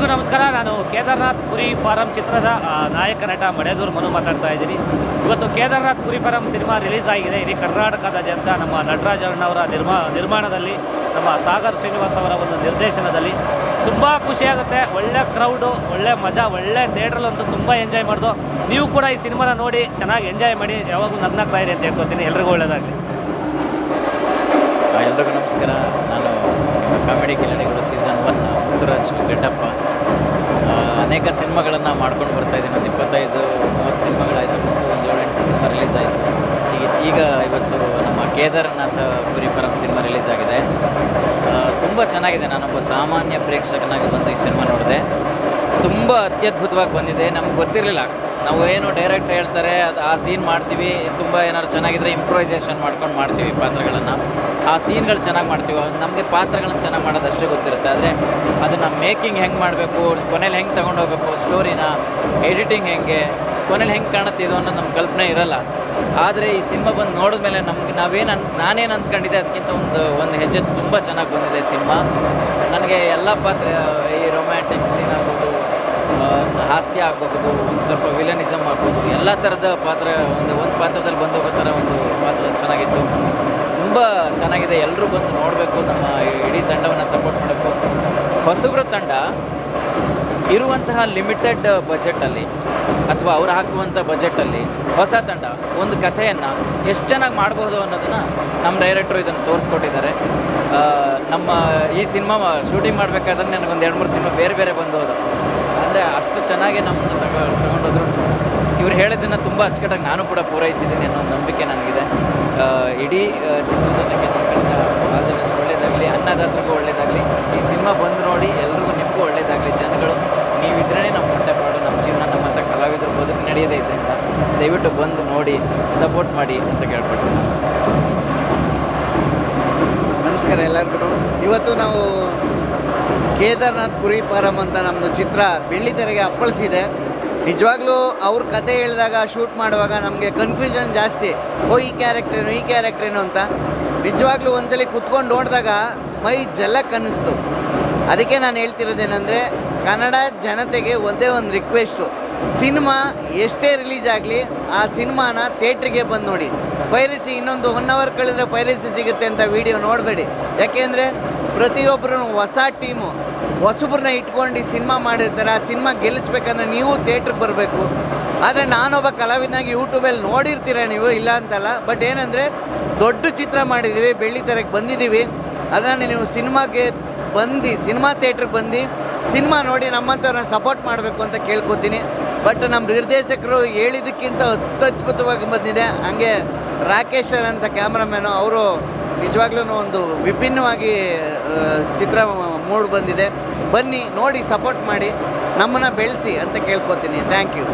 ಎಲ್ರಿಗೂ ನಮಸ್ಕಾರ. ನಾನು ಕೇದಾರ್ನಾಥ್ ಕುರಿ ಫಾರಂ ಚಿತ್ರದ ನಾಯಕ ನಟ ಮಡೆದೂರು ಮನು ಮಾತಾಡ್ತಾ ಇದ್ದೀನಿ. ಇವತ್ತು ಕೇದಾರ್ನಾಥ್ ಕುರಿ ಫಾರಂ ಸಿನಿಮಾ ರಿಲೀಸ್ ಆಗಿದೆ. ಇಡೀ ಕರ್ನಾಟಕದಾದ್ಯಂತ ನಮ್ಮ ನಟರಾಜ್ ಅಣ್ಣವರ ನಿರ್ಮಾ ನಿರ್ಮಾಣದಲ್ಲಿ ನಮ್ಮ ಸಾಗರ್ ಶ್ರೀನಿವಾಸ್ ಅವರ ಒಂದು ನಿರ್ದೇಶನದಲ್ಲಿ ತುಂಬ ಖುಷಿಯಾಗುತ್ತೆ ಒಳ್ಳೆ ಕ್ರೌಡು ಒಳ್ಳೆ ಮಜಾ ಒಳ್ಳೆ ಥಿಯೇಟ್ರಲ್ಲಂತೂ ತುಂಬ ಎಂಜಾಯ್ ಮಾಡ್ದು. ನೀವು ಕೂಡ ಈ ಸಿನಿಮಾನ ನೋಡಿ ಚೆನ್ನಾಗಿ ಎಂಜಾಯ್ ಮಾಡಿ. ಯಾವಾಗೂ ನಗ್ನಾಗ್ತಾ ಇರಿ ಅಂತ ಹೇಳ್ಕೊತೀನಿ. ಎಲ್ರಿಗೂ ಒಳ್ಳೆಯದಾಗಲಿ ಎಲ್ರಿಗೂ ನಮಸ್ಕಾರ. ನಾನು ಕಾಮಿಡಿ ಕಿಲಾಡಿಗಳು ಸೀಸನ್ ಒನ್ ಮುತ್ತುರಾಜ್ ಆ, ಅನೇಕ ಸಿನಿಮಾಗಳನ್ನು ಮಾಡ್ಕೊಂಡು ಬರ್ತಾ ಇದ್ದೀನಿ. ಒಂದು ಇಪ್ಪತ್ತೈದು, ಮೂವತ್ತು ಸಿನಿಮಾಗಳಾಯಿತು. ಮತ್ತು ಒಂದು ಏಳೆಂಟು ಸಿನಿಮಾ ರಿಲೀಸ್ ಆಯಿತು. ಈಗ ಈಗ ಇವತ್ತು ನಮ್ಮ ಕೇದಾರನಾಥ ಪುರಿ ಪರಂ ಸಿನಿಮಾ ರಿಲೀಸ್ ಆಗಿದೆ. ತುಂಬ ಚೆನ್ನಾಗಿದೆ. ನಾನೊಬ್ಬ ಸಾಮಾನ್ಯ ಪ್ರೇಕ್ಷಕನಾಗಿ ಬಂದು ಈ ಸಿನಿಮಾ ನೋಡಿದೆ. ತುಂಬ ಅತ್ಯದ್ಭುತವಾಗಿ ಬಂದಿದೆ. ನಮ್ಗೆ ಗೊತ್ತಿರಲಿಲ್ಲ. ನಾವು ಏನು ಡೈರೆಕ್ಟ್ ಹೇಳ್ತಾರೆ, ಅದು ಆ ಸೀನ್ ಮಾಡ್ತೀವಿ. ತುಂಬ ಏನಾದ್ರು ಚೆನ್ನಾಗಿದ್ದರೆ ಇಂಪ್ರೊವೈಸೇಷನ್ ಮಾಡ್ಕೊಂಡು ಮಾಡ್ತೀವಿ ಪಾತ್ರಗಳನ್ನು. ಆ ಸೀನ್ಗಳು ಚೆನ್ನಾಗಿ ಮಾಡ್ತೀವಿ, ನಮಗೆ ಪಾತ್ರಗಳನ್ನ ಚೆನ್ನಾಗಿ ಮಾಡೋದು ಅಷ್ಟೇ ಗೊತ್ತಿರುತ್ತೆ. ಆದರೆ ಅದನ್ನು ಮೇಕಿಂಗ್ ಹೆಂಗೆ ಮಾಡಬೇಕು ಕೊನೆಯಲ್ಲಿ ಹೆಂಗೆ ತೊಗೊಂಡು ಹೋಗಬೇಕು ಸ್ಟೋರಿನ, ಎಡಿಟಿಂಗ್ ಹೆಂಗೆ ಕೊನೆಯಲ್ಲಿ ಹೆಂಗೆ ಕಾಣುತ್ತೆ ಇದು ಅನ್ನೋದು ನಮ್ಮ ಕಲ್ಪನೆ ಇರಲ್ಲ. ಆದರೆ ಈ ಸಿನಿಮಾ ಬಂದು ನೋಡಿದ್ಮೇಲೆ ನಮ್ಗೆ ನಾವೇನು ಅನ್, ನಾನೇನು ಅಂದ್ಕೊಂಡಿದ್ದೆ ಅದಕ್ಕಿಂತ ಒಂದು ಒಂದು ಹೆಜ್ಜೆ ತುಂಬ ಚೆನ್ನಾಗಿ ಬಂದಿದೆ ಸಿನಿಮಾ ನನಗೆ ಎಲ್ಲ ಪಾತ್ರ, ಈ ರೊಮ್ಯಾಂಟಿಕ್ ಸೀನ್ ಆಗ್ಬೋದು ಹಾಸ್ಯ ಆಗಬಹುದು, ಒಂದು ಸ್ವಲ್ಪ ವಿಲನಿಸಮ್ ಆಗ್ಬೋದು, ಎಲ್ಲ ಥರದ ಪಾತ್ರ, ಒಂದು ಒಂದು ಪಾತ್ರದಲ್ಲಿ ಬಂದು ಹೋಗೋ ಥರ ಒಂದು ಪಾತ್ರ ಚೆನ್ನಾಗಿತ್ತು. ತುಂಬ ಚೆನ್ನಾಗಿದೆ. ಎಲ್ಲರೂ ಬಂದು ನೋಡಬೇಕು, ನಮ್ಮ ಇಡೀ ತಂಡವನ್ನು ಸಪೋರ್ಟ್ ಮಾಡಬೇಕು. ಹೊಸಬ್ರ ತಂಡ ಇರುವಂತಹ ಲಿಮಿಟೆಡ್ ಬಜೆಟಲ್ಲಿ ಅಥವಾ ಅವ್ರು ಹಾಕುವಂಥ ಬಜೆಟಲ್ಲಿ ಹೊಸ ತಂಡ ಒಂದು ಕಥೆಯನ್ನು ಎಷ್ಟು ಚೆನ್ನಾಗಿ ಮಾಡ್ಬೋದು ಅನ್ನೋದನ್ನು ನಮ್ಮ ಡೈರೆಕ್ಟ್ರು ಇದನ್ನು ತೋರಿಸ್ಕೊಟ್ಟಿದ್ದಾರೆ. ನಮ್ಮ ಈ ಸಿನಿಮಾ ಶೂಟಿಂಗ್ ಮಾಡಬೇಕಾದ್ರೆ ನನಗೊಂದು ಎರಡು ಮೂರು ಸಿನಿಮಾ ಬೇರೆ ಬೇರೆ ಬಂದೋದು ಅಂದರೆ ಅಷ್ಟು ಚೆನ್ನಾಗಿ ನಮ್ಮನ್ನು ತಗೊಂಡು ತಗೊಂಡೋದ್ರು. ಇವ್ರು ಹೇಳಿದ್ದನ್ನು ತುಂಬ ಅಚ್ಚುಕಟ್ಟಾಗಿ ನಾನು ಕೂಡ ಪೂರೈಸಿದ್ದೀನಿ ಅನ್ನೋ ಒಂದು ಇಡೀ ಚಿತ್ರದುರ್ಗಕ್ಕೆ ನಮ್ಮ ಬೆಸ್ಟ್ ಒಳ್ಳೇದಾಗಲಿ ಅನ್ನದಾತರಿಗೂ ಒಳ್ಳೇದಾಗಲಿ, ಈ ಸಿನಿಮಾ ಬಂದು ನೋಡಿ ಎಲ್ರಿಗೂ ನಿಮಗೂ ಒಳ್ಳೇದಾಗಲಿ ಜನಗಳು. ನೀವಿದ್ರೇ ನಮ್ಮ ಹೊಟ್ಟೆಪಾಡು ನಮ್ಮ ಜೀವನ ನಮ್ಮಂಥ ಕಲಾವಿದರು ಬದುಕು ನಡೆಯೋದೇ ಇದರಿಂದ ದಯವಿಟ್ಟು ಬಂದು ನೋಡಿ, ಸಪೋರ್ಟ್ ಮಾಡಿ ಅಂತ ಕೇಳ್ಕೊಳ್ತೀನಿ ನಮಸ್ತೆ. ನಮಸ್ಕಾರ ಎಲ್ಲರಿಗೂ ಇವತ್ತು ನಾವು ಕೇದಾರ್ನಾಥ್ ಕುರಿ ಫಾರಂ ಅಂತ ನಮ್ಮದು ಚಿತ್ರ ಬೆಳ್ಳಿ ತೆರೆಗೆ ಅಪ್ಪಳಿಸಿದೆ. ನಿಜವಾಗ್ಲೂ ಅವ್ರ ಕತೆ ಹೇಳಿದಾಗ ಶೂಟ್ ಮಾಡುವಾಗ ನಮಗೆ ಕನ್ಫ್ಯೂಷನ್ ಜಾಸ್ತಿ. ಓ, ಈ ಕ್ಯಾರೆಕ್ಟ್ರೇನು ಈ ಕ್ಯಾರೆಕ್ಟ್ರೇನು ಅಂತ. ನಿಜವಾಗ್ಲೂ ಒಂದ್ಸಲಿ ಕುತ್ಕೊಂಡು ನೋಡಿದಾಗ ಮೈ ಜಲಕ್ ಅನ್ನಿಸ್ತು. ಅದಕ್ಕೆ ನಾನು ಹೇಳ್ತಿರೋದೇನೆಂದರೆ, ಕನ್ನಡ ಜನತೆಗೆ ಒಂದೇ ಒಂದು ರಿಕ್ವೆಸ್ಟು ಸಿನಿಮಾ ಎಷ್ಟೇ ರಿಲೀಸ್ ಆಗಲಿ, ಆ ಸಿನಿಮಾನ ಥಿಯೇಟ್ರಿಗೆ ಬಂದು ನೋಡಿ. ಪೈರಸಿ ಇನ್ನೊಂದು ಒನ್ ಅವರ್ ಕಳೆದ್ರೆ ಪೈರಸಿ ಸಿಗುತ್ತೆ ಅಂತ ವಿಡಿಯೋ ನೋಡಬೇಡಿ. ಯಾಕೆಂದರೆ ಪ್ರತಿಯೊಬ್ಬರೂ ಹೊಸ ಟೀಮು ಹೊಸಬ್ರನ್ನ ಇಟ್ಕೊಂಡು ಸಿನಿಮಾ ಮಾಡಿರ್ತಾರೆ, ಆ ಸಿನಿಮಾ ಗೆಲ್ಲಿಸ್ಬೇಕಂದ್ರೆ ನೀವು ಥಿಯೇಟ್ರಿಗೆ ಬರಬೇಕು. ಆದರೆ ನಾನೊಬ್ಬ ಕಲಾವಿದನಾಗಿ ಯೂಟ್ಯೂಬಲ್ಲಿ ನೋಡಿರ್ತೀರ ನೀವು? ಇಲ್ಲ ಅಂತಲ್ಲ. ಬಟ್ ಏನಂದರೆ, ದೊಡ್ಡ ಚಿತ್ರ ಮಾಡಿದ್ದೀವಿ ಬೆಳ್ಳಿ ತೆರೆಗೆ ಬಂದಿದ್ದೀವಿ ಅದನ್ನು ನೀವು ಸಿನಿಮಾಗೆ ಬಂದು, ಸಿನಿಮಾ ಥಿಯೇಟ್ರಿಗೆ ಬಂದು, ಸಿನಿಮಾ ನೋಡಿ ನಮ್ಮಂಥವ್ರನ್ನ ಸಪೋರ್ಟ್ ಮಾಡಬೇಕು ಅಂತ ಕೇಳ್ಕೊತೀನಿ. ಬಟ್ ನಮ್ಮ ನಿರ್ದೇಶಕರು ಹೇಳಿದ್ದಕ್ಕಿಂತ ಅತ್ಯದ್ಭುತವಾಗಿ ಬಂದಿದೆ. ಹಾಗೆ ರಾಕೇಶ್ ಅಂತ ಕ್ಯಾಮ್ರಾಮ್ಯಾನು ಅವರು ನಿಜವಾಗ್ಲೂ ಒಂದು ವಿಭಿನ್ನವಾಗಿ ಚಿತ್ರ ಮೂಡ್ ಬಂದಿದೆ. ಬನ್ನಿ ನೋಡಿ ಸಪೋರ್ಟ್ ಮಾಡಿ ನಮ್ಮನ್ನು ಬೆಳೆಸಿ ಅಂತ ಕೇಳ್ಕೊತೀನಿ. Thank you